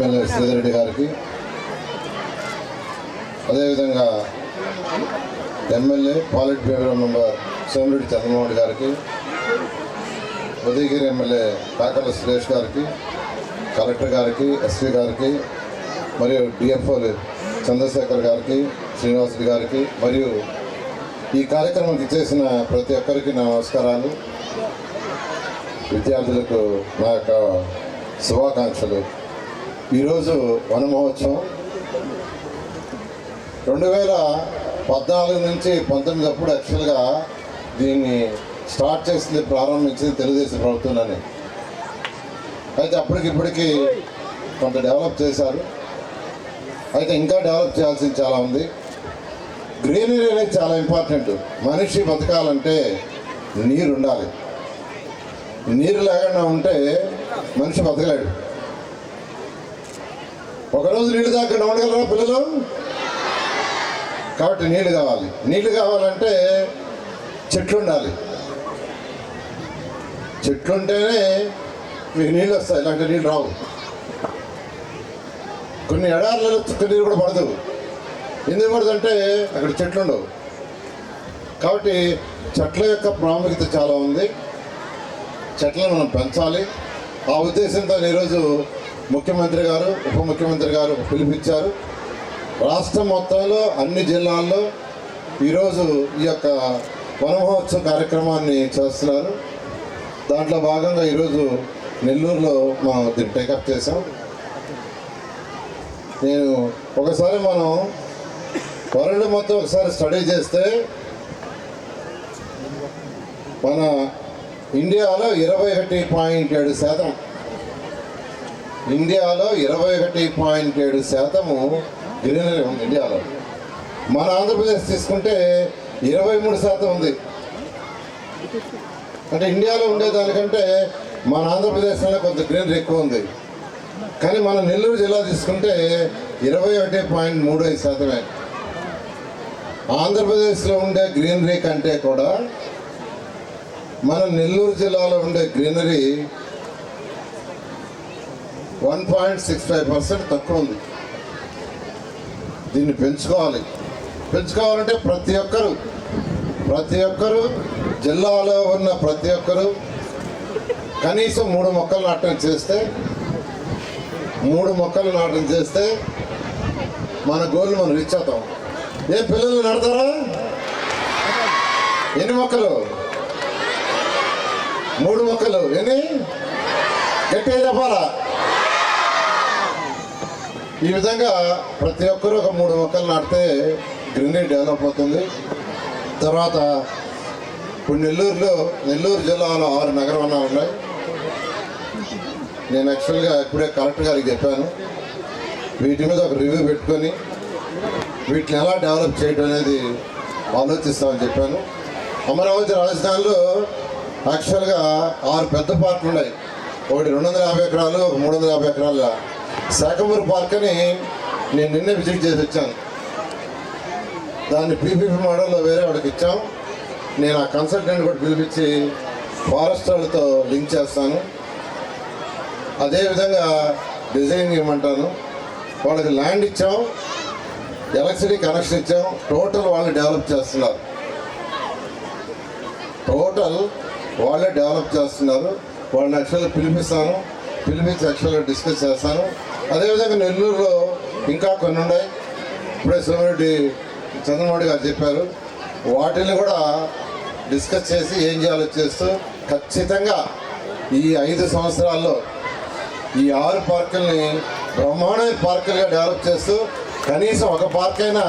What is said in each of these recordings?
MLA Sridhar Reddy గారికి. అదేవిధంగా MLA politburo member Somireddy Chandramohan Reddy గారికి ఉదయగిరి ఎమ్మెల్యే కాకర్ల సురేష్ గారికి కలెక్టర్ గారికి ఎస్పీ గారికి మరియు డిఎఫ్ఓలు చంద్రశేఖర్ గారికి శ్రీనివాసుడి గారికి మరియు ఈ కార్యక్రమానికి చేసిన ప్రతి ఒక్కరికి నా నమస్కారాలు. విద్యార్థులకు నా యొక్క శుభాకాంక్షలు. ఈరోజు వన మహోత్సవం. రెండు వేల పద్నాలుగు నుంచి పంతొమ్మిది అప్పుడు యాక్చువల్గా దీన్ని స్టార్ట్ చేసింది ప్రారంభించింది తెలుగుదేశం ప్రభుత్వంలోనే అయితే అప్పటికిప్పటికి కొంత డెవలప్ చేశారు. అయితే ఇంకా డెవలప్ చేయాల్సింది చాలా ఉంది. గ్రీనరీ అనేది చాలా ఇంపార్టెంట్. మనిషి బతకాలంటే నీరు ఉండాలి నీరు లేకుండా ఉంటే మనిషి బతకలేడు. ఒకరోజు నీళ్ళు దాకా ఉండగలరా పిల్లలు? కాబట్టి నీళ్ళు కావాలి. నీళ్ళు కావాలంటే చెట్లు ఉండాలి. చెట్లు ఉంటేనే మీకు నీళ్ళు వస్తాయి. ఇలాంటి నీళ్ళు రావు. కొన్ని ఎడార్లలో చుక్క కూడా పడదు. ఎందుకు పడదంటే అక్కడ చెట్లు ఉండవు. కాబట్టి చెట్ల యొక్క ప్రాముఖ్యత చాలా ఉంది. చెట్లను మనం పెంచాలి. ఆ ఉద్దేశంతో ఈరోజు ముఖ్యమంత్రి గారు ఉప ముఖ్యమంత్రి గారు పిలిపించారు. రాష్ట్రం మొత్తంలో అన్ని జిల్లాల్లో ఈరోజు ఈ యొక్క వనమహోత్సవ కార్యక్రమాన్ని చేస్తున్నారు. దాంట్లో భాగంగా ఈరోజు నెల్లూరులో మనం దీన్ని టేకప్ చేసాం నేను ఒకసారి మనం వరల్డ్ మొత్తం ఒకసారి స్టడీ చేస్తే మన ఇండియాలో ఇరవై ఒకటి పాయింట్ ఏడు శాతం ఇండియాలో ఇరవై ఒకటి పాయింట్ ఏడు శాతము గ్రీనరీ ఉంది ఇండియాలో. మన ఆంధ్రప్రదేశ్ తీసుకుంటే ఇరవై మూడు శాతం ఉంది. అంటే ఇండియాలో ఉండేదానికంటే మన ఆంధ్రప్రదేశ్లో కొంత గ్రీనరీ ఎక్కువ ఉంది. కానీ మన నెల్లూరు జిల్లా తీసుకుంటే ఇరవై ఒకటి పాయింట్ మూడు ఐదు శాతమే. ఆంధ్రప్రదేశ్లో ఉండే గ్రీనరీ కంటే కూడా మన నెల్లూరు జిల్లాలో ఉండే greenery one point six five percent తక్కువ ఉంది. దీన్ని పెంచుకోవాలి. పెంచుకోవాలంటే ప్రతి ఒక్కరు ప్రతి ఒక్కరు జిల్లాలో ఉన్న ప్రతి ఒక్కరు కనీసం మూడు మొక్కలు నాటడం చేస్తే మూడు మొక్కలు నాటడం చేస్తే మన గోల్ మనం రీచ్ అవుతాం. ఏ పిల్లలు నడతారా ఎన్ని మొక్కలు? మూడు మొక్కలు. ఎన్ని? గట్టిగా చెప్పాలా? ఈ విధంగా ప్రతి ఒక్కరు ఒక మూడు మొక్కలు నాటితే గ్రీనరీ డెవలప్ అవుతుంది. తర్వాత ఇప్పుడు నెల్లూరులో నెల్లూరు జిల్లాలో ఆరు నగరవనాలు ఉన్నాయి. నేను యాక్చువల్గా ఇప్పుడే కలెక్టర్ గారికి చెప్పాను. వీటి మీద ఒక రివ్యూ పెట్టుకొని వీటిని ఎలా డెవలప్ చేయడం అనేది ఆలోచిస్తామని చెప్పాను. అమరావతి రాజధానిలో యాక్చువల్గా ఆరు పెద్ద పార్కులు ఉన్నాయి. ఒకటి రెండు వందల యాభై ఎకరాలు ఒక మూడు వందల యాభై ఎకరాల శాఖమూరు పార్క్ అని నేను నిన్నే విజిట్ చేసి వచ్చాను. దాన్ని పీపీపీ మోడల్లో వేరే వాడికి ఇచ్చాం. నేను ఆ కన్సల్టెంట్ కూడా పిలిపించి ఫారెస్ట్ వాళ్ళతో లింక్ చేస్తాను. అదేవిధంగా డిజైన్ ఇవ్వమంటాను. వాళ్ళకి ల్యాండ్ ఇచ్చాం. ఎలక్ట్రిసిటీ కనెక్షన్ ఇచ్చాం. టోటల్ వాళ్ళు డెవలప్ చేస్తున్నారు. టోటల్ వాళ్ళే డెవలప్ చేస్తున్నారు. వాళ్ళని యాక్చువల్గా పిలిపిస్తాను. పిలిపించి యాక్చువల్గా డిస్కస్ చేస్తాను అదేవిధంగా నెల్లూరులో ఇంకా కొన్ని ఉన్నాయి. ఇప్పుడే సోమిరెడ్డి చంద్రమౌళి గారు చెప్పారు. వాటిని కూడా డిస్కస్ చేసి ఏం చేయాలో చేస్తూ ఖచ్చితంగా ఈ ఐదు సంవత్సరాల్లో ఈ ఆరు పార్కుల్ని బ్రహ్మాండమైన పార్కులుగా డెవలప్ చేస్తూ కనీసం ఒక పార్క్ అయినా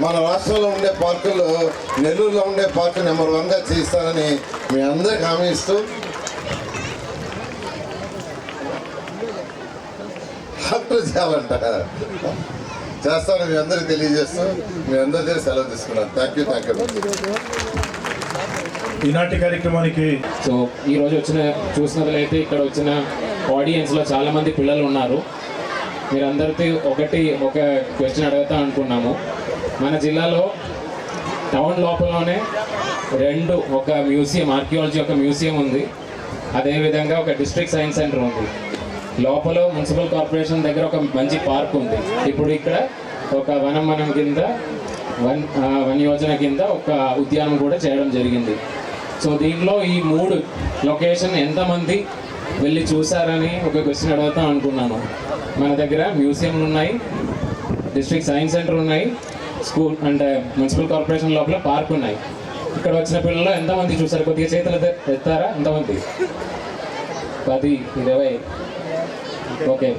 మన రాష్ట్రంలో ఉండే పార్కుల్లో నెల్లూరులో ఉండే పార్కు నెంబర్ వన్గా చేయిస్తానని మీ అందరికి హామీ ఇస్తూ డాక్టర్ చేయాలంట చేస్తాను మీ అందరికి తెలియజేస్తూ మీ అందరి దగ్గర సెలవు తీసుకున్నాను. థ్యాంక్ యూ థ్యాంక్ యూ ఈనాటి కార్యక్రమానికి సో ఈ రోజు వచ్చిన చూసినట్లయితే ఇక్కడ వచ్చిన ఆడియన్స్లో చాలా మంది పిల్లలు ఉన్నారు. మీరందరికీ ఒకటి ఒక క్వశ్చన్ అడుగుతా అనుకున్నాము. మన జిల్లాలో టౌన్ లోపలనే రెండు ఒక మ్యూజియం ఆర్కియాలజీ ఒక మ్యూజియం ఉంది. అదేవిధంగా ఒక డిస్ట్రిక్ట్ సైన్స్ సెంటర్ ఉంది. లోపల మున్సిపల్ కార్పొరేషన్ దగ్గర ఒక మంచి పార్క్ ఉంది. ఇప్పుడు ఇక్కడ ఒక వనం వనం కింద వన్ వన్ యోజన కింద ఒక ఉద్యానం కూడా చేయడం జరిగింది. సో దీంట్లో ఈ మూడు లొకేషన్ ఎంతమంది వెళ్ళి చూసారని ఒక క్వశ్చన్ అడుగుతాం అనుకున్నాను. మన దగ్గర మ్యూజియంలు ఉన్నాయి డిస్ట్రిక్ట్ సైన్స్ సెంటర్ ఉన్నాయి స్కూల్ అంటే మున్సిపల్ కార్పొరేషన్ లోపల పార్క్ ఉన్నాయి. ఇక్కడ వచ్చిన పిల్లలు ఎంతమంది చూసారు కొద్దిగా చేతులు ఎత్తారా? ఎంతమంది? పది ఇరవై. ఓకే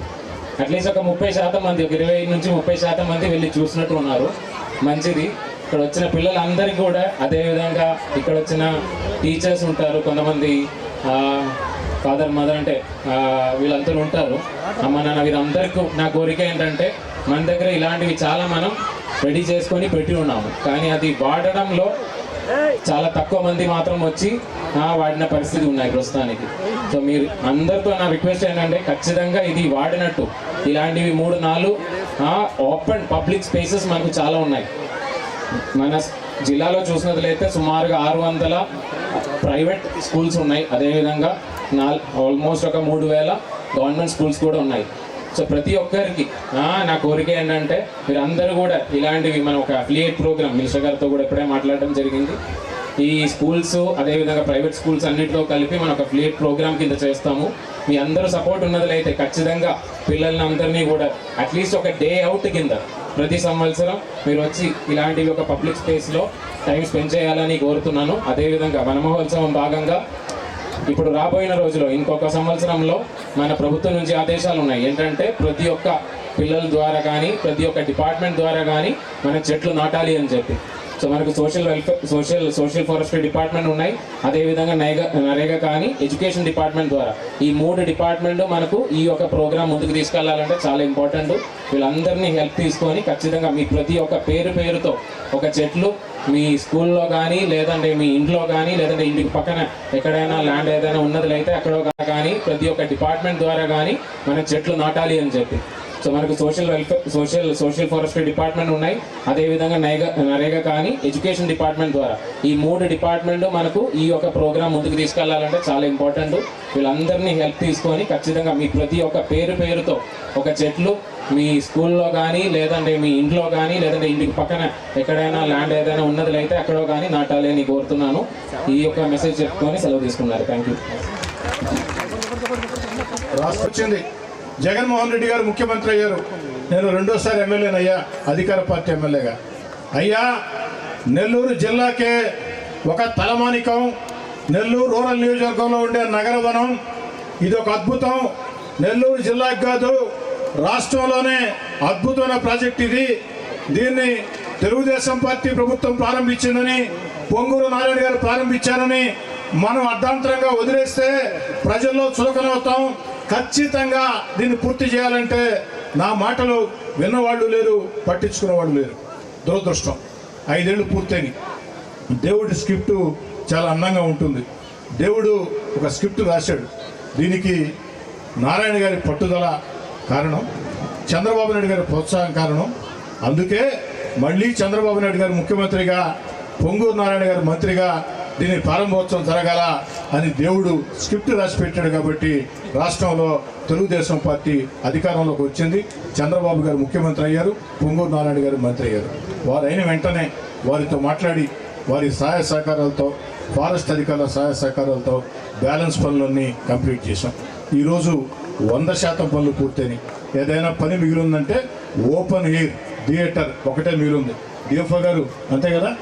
అట్లీస్ట్ ఒక ముప్పై శాతం మంది ఒక ఇరవై నుంచి ముప్పై శాతం మంది వెళ్ళి చూసినట్టు ఉన్నారు. మంచిది. ఇక్కడ వచ్చిన పిల్లలందరికీ కూడా అదేవిధంగా ఇక్కడ వచ్చిన టీచర్స్ ఉంటారు. కొంతమంది ఫాదర్ మదర్ అంటే వీళ్ళందరూ ఉంటారు. అమ్మ నాన్న వీరందరికీ నా కోరిక ఏంటంటే మన దగ్గర ఇలాంటివి చాలా మనం రెడీ చేసుకొని పెట్టి ఉన్నాము. కానీ అది వాడడంలో చాలా తక్కువ మంది మాత్రం వచ్చి వాడిన పరిస్థితి ఉన్నాయి ప్రస్తుతానికి. సో మీరు అందరితో నా రిక్వెస్ట్ ఏంటంటే ఖచ్చితంగా ఇది వాడినట్టు. ఇలాంటివి మూడు నాలుగు ఓపెన్ పబ్లిక్ స్పేసెస్ మనకు చాలా ఉన్నాయి. మన జిల్లాలో చూసినట్లయితే సుమారుగా ఆరు వందల ప్రైవేట్ స్కూల్స్ ఉన్నాయి. అదేవిధంగా నాల్ ఆల్మోస్ట్ ఒక మూడు వేల గవర్నమెంట్ స్కూల్స్ కూడా ఉన్నాయి. సో ప్రతి ఒక్కరికి నా కోరిక ఏంటంటే మీరు అందరూ కూడా ఇలాంటివి మనం ఒక అఫిలియేట్ ప్రోగ్రామ్ మినిస్టర్ గారితో కూడా ఇప్పుడే మాట్లాడడం జరిగింది. ఈ స్కూల్స్ అదేవిధంగా ప్రైవేట్ స్కూల్స్ అన్నింటితో కలిపి మనం ఒక ఫ్లీట్ ప్రోగ్రామ్ కింద చేస్తాము. మీ అందరూ సపోర్ట్ ఉన్నట్లయితే ఖచ్చితంగా పిల్లల్ని అందరినీ కూడా అట్లీస్ట్ ఒక డే అవుట్ కింద ప్రతి సంవత్సరం మీరు వచ్చి ఇలాంటివి ఒక పబ్లిక్ స్పేస్లో టైం స్పెండ్ చేయాలని కోరుతున్నాను. అదేవిధంగా వనమహోత్సవం భాగంగా ఇప్పుడు రాబోయిన రోజులో ఇంకొక సంవత్సరంలో మన ప్రభుత్వం నుంచి ఆదేశాలు ఉన్నాయి. ఏంటంటే ప్రతి ఒక్క పిల్లల ద్వారా కానీ ప్రతి ఒక్క డిపార్ట్మెంట్ ద్వారా కానీ మన చెట్లు నాటాలి అని చెప్పి. సో మనకు social welfare social social forestry department ఉన్నాయి. అదేవిధంగా నైగా నరేగా కానీ ఎడ్యుకేషన్ డిపార్ట్మెంట్ ద్వారా. ఈ మూడు డిపార్ట్మెంట్ మనకు ఈ యొక్క ప్రోగ్రామ్ ముందుకు తీసుకెళ్ళాలంటే చాలా ఇంపార్టెంట్. వీళ్ళందరినీ హెల్ప్ తీసుకొని ఖచ్చితంగా మీ ప్రతి ఒక్క పేరు పేరుతో ఒక చెట్లు మీ స్కూల్లో కానీ లేదంటే మీ ఇంట్లో కానీ లేదంటే ఇంటికి పక్కన ఎక్కడైనా ల్యాండ్ ఏదైనా ఉన్నది అయితే అక్కడ కానీ ప్రతి ఒక్క డిపార్ట్మెంట్ ద్వారా కానీ మన చెట్లు నాటాలి అని చెప్పి. సో మనకు social welfare social social forestry department ఉన్నాయి. అదేవిధంగా నైగా నరేగా కానీ ఎడ్యుకేషన్ డిపార్ట్మెంట్ ద్వారా. ఈ మూడు డిపార్ట్మెంట్ మనకు ఈ యొక్క ప్రోగ్రామ్ ముందుకు తీసుకెళ్ళాలంటే చాలా ఇంపార్టెంట్ వీళ్ళందరినీ హెల్ప్ తీసుకొని ఖచ్చితంగా మీ ప్రతి ఒక్క పేరు పేరుతో ఒక చెట్లు మీ స్కూల్లో కానీ లేదంటే మీ ఇంట్లో కానీ లేదంటే ఇంటికి పక్కన ఎక్కడైనా ల్యాండ్ ఏదైనా ఉన్నది అయితే కానీ నాటాలి అని కోరుతున్నాను. ఈ యొక్క మెసేజ్ చెప్పుకొని సెలవు తీసుకున్నారు. థ్యాంక్ యూ రాష్ట్రం వచ్చింది. జగన్మోహన్ రెడ్డి గారు ముఖ్యమంత్రి అయ్యారు. నేను రెండోసారి ఎమ్మెల్యేనయ్యా అధికార పార్టీ ఎమ్మెల్యేగా. అయ్యా నెల్లూరు జిల్లాకే ఒక తలమానికం. నెల్లూరు రూరల్ నియోజకవర్గంలో ఉండే నగరవనం ఇది ఒక అద్భుతం. నెల్లూరు జిల్లాకి కాదు రాష్ట్రంలోనే అద్భుతమైన ప్రాజెక్ట్ ఇది. దీన్ని తెలుగుదేశం పార్టీ ప్రభుత్వం ప్రారంభించిందని పొంగూరు నారాయణ గారు ప్రారంభించారని మనం అర్ధాంతరంగా వదిలేస్తే ప్రజల్లో చులకనవుతాం. ఖచ్చితంగా దీన్ని పూర్తి చేయాలంటే నా మాటలు విన్నవాళ్ళు లేరు పట్టించుకునేవాళ్ళు లేరు. దురదృష్టం. ఐదేళ్ళు పూర్తయినాయి. దేవుడి స్క్రిప్టు చాలా అందంగా ఉంటుంది. దేవుడు ఒక స్క్రిప్ట్ రాశాడు. దీనికి నారాయణ గారి పట్టుదల కారణం చంద్రబాబు నాయుడు గారి ప్రోత్సాహం కారణం. అందుకే మళ్ళీ చంద్రబాబు నాయుడు గారు ముఖ్యమంత్రిగా పొంగూరు నారాయణ గారు మంత్రిగా దీని ప్రారంభోత్సవం జరగాల అని దేవుడు స్క్రిప్ట్ రాసి పెట్టాడు కాబట్టి రాష్ట్రంలో తెలుగుదేశం పార్టీ అధికారంలోకి వచ్చింది. చంద్రబాబు గారు ముఖ్యమంత్రి అయ్యారు పొంగూరు నారాయణ గారు మంత్రి అయ్యారు. వారు అయిన వెంటనే వారితో మాట్లాడి వారి సహాయ సహకారాలతో ఫారెస్ట్ అధికారుల సహాయ సహకారాలతో బ్యాలెన్స్ పనులన్నీ కంప్లీట్ చేశాం. ఈరోజు వంద శాతం పనులు పూర్తయినాయి. ఏదైనా పని మిగిలిందంటే ఓపెన్ ఎయిర్ థియేటర్ ఒకటే మిగిలింది. డిఎఫ్ఓ గారు అంతే కదా?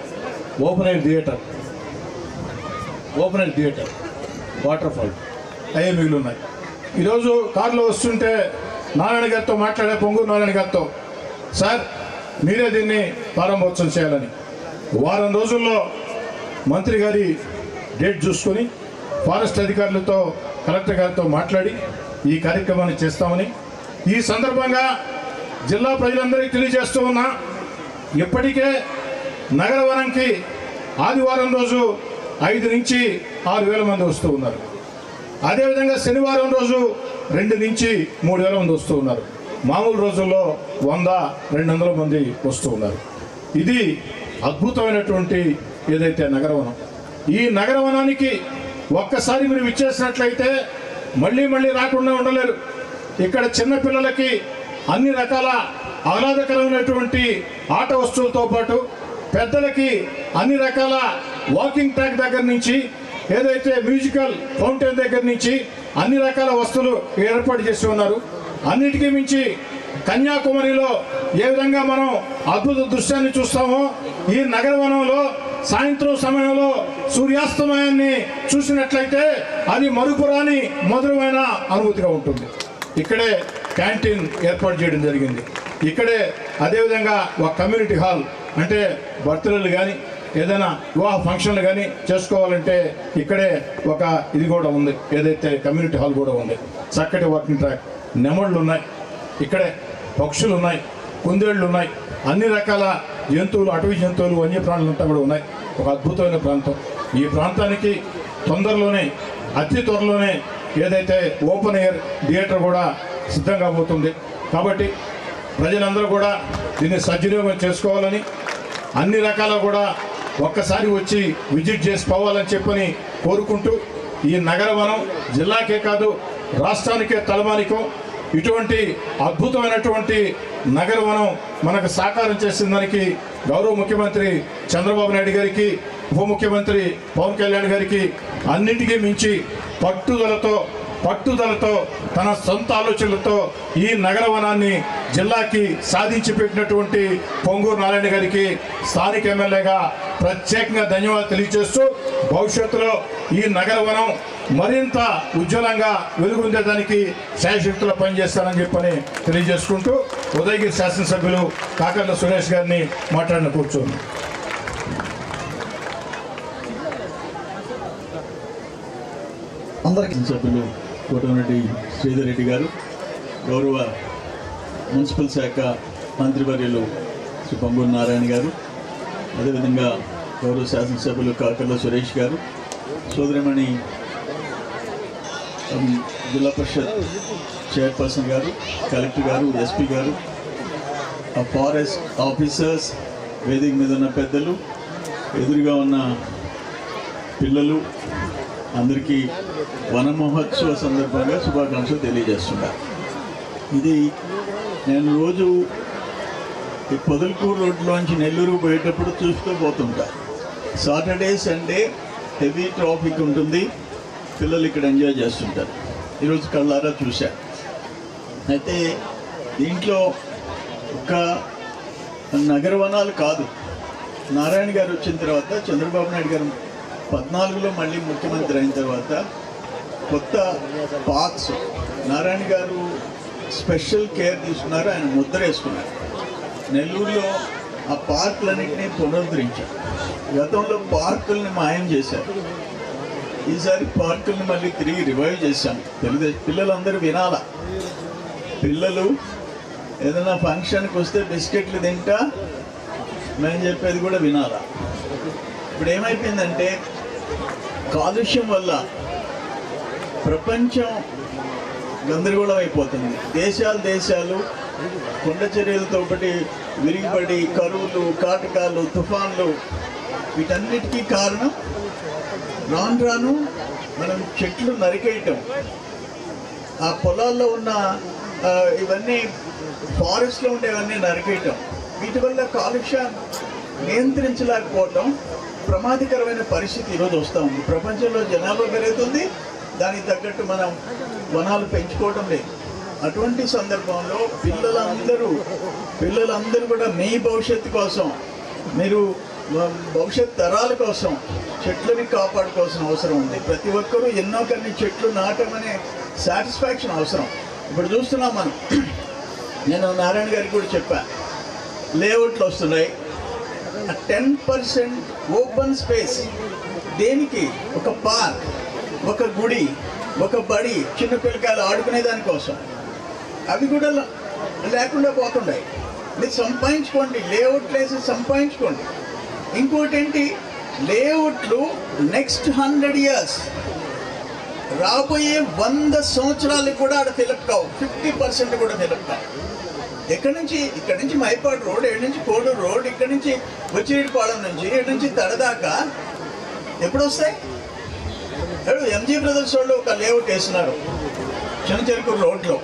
Open air theatre. Open air theatre waterfall అయ్యే మిగిలిన్నాయి. ఈరోజు కారులో వస్తుంటే నారాయణ గారితో మాట్లాడే పొంగూరు నారాయణ గారితో సార్ మీరే దీన్ని ప్రారంభోత్సవం చేయాలని. వారం రోజుల్లో మంత్రి గారి డేట్ చూసుకొని ఫారెస్ట్ అధికారులతో కలెక్టర్ గారితో మాట్లాడి ఈ కార్యక్రమాన్ని చేస్తామని ఈ సందర్భంగా జిల్లా ప్రజలందరికీ తెలియజేస్తూ ఉన్నా ఇప్పటికే నగర వనంకి ఆదివారం రోజు ఐదు నుంచి ఆరు వేల మంది వస్తూ ఉన్నారు. అదేవిధంగా శనివారం రోజు రెండు నుంచి మూడు వేల మంది వస్తూ ఉన్నారు. మామూలు రోజుల్లో వంద రెండు వందల మంది వస్తూ ఉన్నారు. ఇది అద్భుతమైనటువంటి ఏదైతే నగరవనం ఈ నగరవనానికి ఒక్కసారి మీరు విచ్చేసినట్లయితే మళ్ళీ మళ్ళీ రాకుండా ఉండలేరు. ఇక్కడ చిన్నపిల్లలకి అన్ని రకాల ఆహ్లాదకరమైనటువంటి ఆట వస్తువులతో పాటు పెద్దలకి అన్ని రకాల వాకింగ్ ట్రాక్ దగ్గర నుంచి ఏదైతే మ్యూజికల్ ఫౌంటైన్ దగ్గర నుంచి అన్ని రకాల వస్తువులు ఏర్పాటు చేసి ఉన్నారు. అన్నిటికీ మించి కన్యాకుమారిలో ఏ విధంగా మనం అద్భుత దృశ్యాన్ని చూస్తామో ఈ నగరవనంలో సాయంత్రం సమయంలో సూర్యాస్తమయాన్ని చూసినట్లయితే అది మరుపురాని మధురమైన అనుభూతిగా ఉంటుంది. ఇక్కడే క్యాంటీన్ ఏర్పాటు చేయడం జరిగింది. ఇక్కడే అదేవిధంగా ఒక కమ్యూనిటీ హాల్ అంటే బర్త్డేలు కానీ ఏదైనా వివాహ ఫంక్షన్లు కానీ చేసుకోవాలంటే ఇక్కడే ఒక ఇది కూడా ఉంది. ఏదైతే కమ్యూనిటీ హాల్ కూడా ఉంది. చక్కటి వాకింగ్ ట్రాక్. నెమళ్ళు ఉన్నాయి. ఇక్కడే పక్షులు ఉన్నాయి. కుందేళ్ళు ఉన్నాయి. అన్ని రకాల జంతువులు అటవీ జంతువులు వన్యప్రాణులు అంతా కూడా ఉన్నాయి. ఒక అద్భుతమైన ప్రాంతం. ఈ ప్రాంతానికి తొందరలోనే అతి త్వరలోనే ఏదైతే ఓపెన్ ఎయిర్ థియేటర్ కూడా సిద్ధంగా పోతుంది. కాబట్టి ప్రజలందరూ కూడా దీన్ని సద్వినియోగం చేసుకోవాలని అన్ని రకాల కూడా ఒక్కసారి వచ్చి విజిట్ చేసి పోవాలని చెప్పని కోరుకుంటూ ఈ నగరవనం జిల్లాకే కాదు రాష్ట్రానికే తలమానికం. ఇటువంటి అద్భుతమైనటువంటి నగరవనం మనకు సాకారం చేసిన దానికి గౌరవ ముఖ్యమంత్రి చంద్రబాబు నాయుడు గారికి ఉప ముఖ్యమంత్రి పవన్ కళ్యాణ్ గారికి అన్నింటికీ మించి పట్టుదలతో పట్టుదలతో తన సొంత ఆలోచనలతో ఈ నగరవనాన్ని జిల్లాకి సాధించి పెట్టినటువంటి పొంగూరు నారాయణ గారికి స్థానిక ఎమ్మెల్యేగా ప్రత్యేకంగా ధన్యవాదాలు తెలియజేస్తూ భవిష్యత్తులో ఈ నగరవనం మరింత ఉజ్వలంగా వెలుగొందేదానికి శాయశక్తులు పనిచేస్తానని చెప్పని తెలియజేసుకుంటూ ఉదయగిరి శాసనసభ్యులు కాకర్ల సురేష్ గారిని మాట్లాడిన కూర్చోండి. అందరికీ సభ్యులు కోటమిరెడ్డి శ్రీధర్ రెడ్డి గారు గౌరవ మున్సిపల్ శాఖ మంత్రివర్యులు శ్రీ పొంగూరు నారాయణ గారు అదేవిధంగా గౌరవ శాసనసభ్యులు కాకర్ల సురేష్ గారు సోదరిమణి జిల్లా పరిషత్ చైర్పర్సన్ గారు కలెక్టర్ గారు ఎస్పీ గారు ఆ ఫారెస్ట్ ఆఫీసర్స్ వేదిక మీద ఉన్న పెద్దలు ఎదురుగా ఉన్న పిల్లలు అందరికీ వన మహోత్సవ సందర్భంగా శుభాకాంక్షలు తెలియజేస్తున్నారు. ఇది నేను రోజు ఈ పొదలకూరు రోడ్లోంచి నెల్లూరు పోయేటప్పుడు చూస్తూ పోతుంటా. సాటర్డే సండే హెవీ ట్రాఫిక్ ఉంటుంది. పిల్లలు ఇక్కడ ఎంజాయ్ చేస్తుంటారు. ఈరోజు కళ్ళారా చూశా. అయితే దీంట్లో ఒక నగర వనాలు కాదు. నారాయణ గారు వచ్చిన తర్వాత చంద్రబాబు నాయుడు గారు పద్నాలుగులో మళ్ళీ ముఖ్యమంత్రి అయిన తర్వాత కొత్త పార్క్స్ నారాయణ గారు స్పెషల్ కేర్ తీసుకున్నారు ఆయన ముద్ర వేసుకున్నారు. నెల్లూరులో ఆ పార్కులన్నింటినీ పునరుద్ధరించారు. గతంలో పార్కుల్ని మాయం చేశారు. ఈసారి పార్కుల్ని మళ్ళీ తిరిగి రివైవ్ చేశాం. తెలుగుదేశం పిల్లలందరూ వినాలా? పిల్లలు ఏదైనా ఫంక్షన్కి వస్తే బిస్కెట్లు తింటా మేము చెప్పేది కూడా వినాలా? ఇప్పుడు ఏమైపోయిందంటే కాలుష్యం వల్ల ప్రపంచం గందరగోళం అయిపోతుంది దేశాలు దేశాలు కొండ చర్యలతో ఒకటి విరిగిపడి కరువులు కాటకాలు తుఫాన్లు వీటన్నిటికీ కారణం రాను రాను మనం చెట్లు నరికేయటం. ఆ పొలాల్లో ఉన్న ఇవన్నీ ఫారెస్ట్లో ఉండేవన్నీ నరికేయటం. వీటి వల్ల కాలుష్యం నియంత్రించలేకపోవటం ప్రమాదకరమైన పరిస్థితి ఈరోజు వస్తూ ఉంది. ప్రపంచంలో జనాభా పెరుగుతుంది. దానికి తగ్గట్టు మనం వనాలు పెంచుకోవడం లేదు. అటువంటి సందర్భంలో పిల్లలందరూ పిల్లలందరూ కూడా మీ భవిష్యత్తు కోసం మీరు భవిష్యత్ తరాల కోసం చెట్లని కాపాడుకోవాల్సిన అవసరం ఉంది. ప్రతి ఒక్కరూ ఎన్నో కొన్ని చెట్లు నాటమనే సాటిస్ఫాక్షన్ అవసరం. ఇప్పుడు చూస్తున్నాం మనం. నేను నారాయణ గారికి కూడా చెప్పా. లేఅవుట్లు వస్తున్నాయి. టెన్ పర్సెంట్ ఓపెన్ స్పేస్ దేనికి? ఒక పార్క్ ఒక గుడి. ఒక బడి చిన్న పిల్లకాయలు ఆడుకునే దానికోసం అవి కూడా లేకుండా పోతున్నాయి మీరు సంపాదించుకోండి లేఅవుట్ వేసి సంపాదించుకోండి. ఇంకోటి ఏంటి లేఅవుట్లు నెక్స్ట్ హండ్రెడ్ ఇయర్స్ రాబోయే వంద సంవత్సరాలకు కూడా ఆడ తెలుపుతావు ఫిఫ్టీ పర్సెంట్ కూడా తెలుపుతావు ఎక్కడి నుంచి ఇక్కడి నుంచి మైపాడు రోడ్ ఎక్కడి నుంచి కోడూరు రోడ్ ఇక్కడి నుంచి వచ్చిరెడ్డిపాళెం నుంచి ఇక్కడ నుంచి తడదాకా ఎప్పుడు వస్తాయి ఎంజీ బ్రదర్స్ వాళ్ళు ఒక లేఅవుట్ వేసినారు. చిన్న చెరుకు రోడ్లో.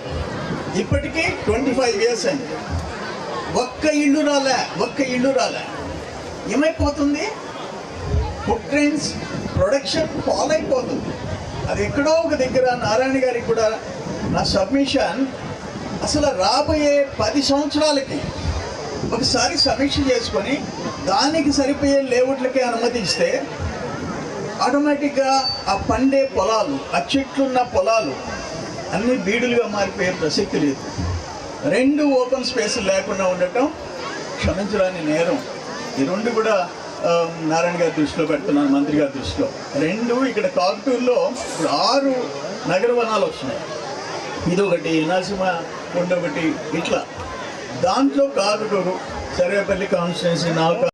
ఇప్పటికీ ట్వంటీ ఫైవ్ ఇయర్స్ అయింది. ఒక్క ఇల్లు రాలే ఒక్క ఇల్లు రాలే. ఏమైపోతుంది? ఫుడ్ ట్రైన్స్ ప్రొడక్షన్ ఫాల్ అయిపోతుంది అది ఎక్కడో ఒక దగ్గర నారాయణ గారికి కూడా నా సబ్మిషన్ అసలు రాబోయే పది సంవత్సరాలకి ఒకసారి సమీక్ష చేసుకొని దానికి సరిపోయే లేఅవుట్లకి అనుమతి ఇస్తే ఆటోమేటిక్గా ఆ పండే పొలాలు ఆ చెట్లున్న పొలాలు అన్నీ బీడులుగా మారిపోయే ప్రసక్తి లేదు. రెండు ఓపెన్ స్పేస్ లేకుండా ఉండటం క్షమించరాని నేరం. ఈ రెండు కూడా నారాయణ గారి దృష్టిలో పెడుతున్నాను మంత్రి గారి దృష్టిలో. రెండు ఇక్కడ కాకుటూరులో ఇప్పుడు ఆరు నగర వనాలు వచ్చినాయి ఇది ఒకటి నరసింహ కొండ ఒకటి ఇట్లా. దాంట్లో కాకుటూరు సర్వేపల్లి కాన్స్టిట్యున్సీ నాకు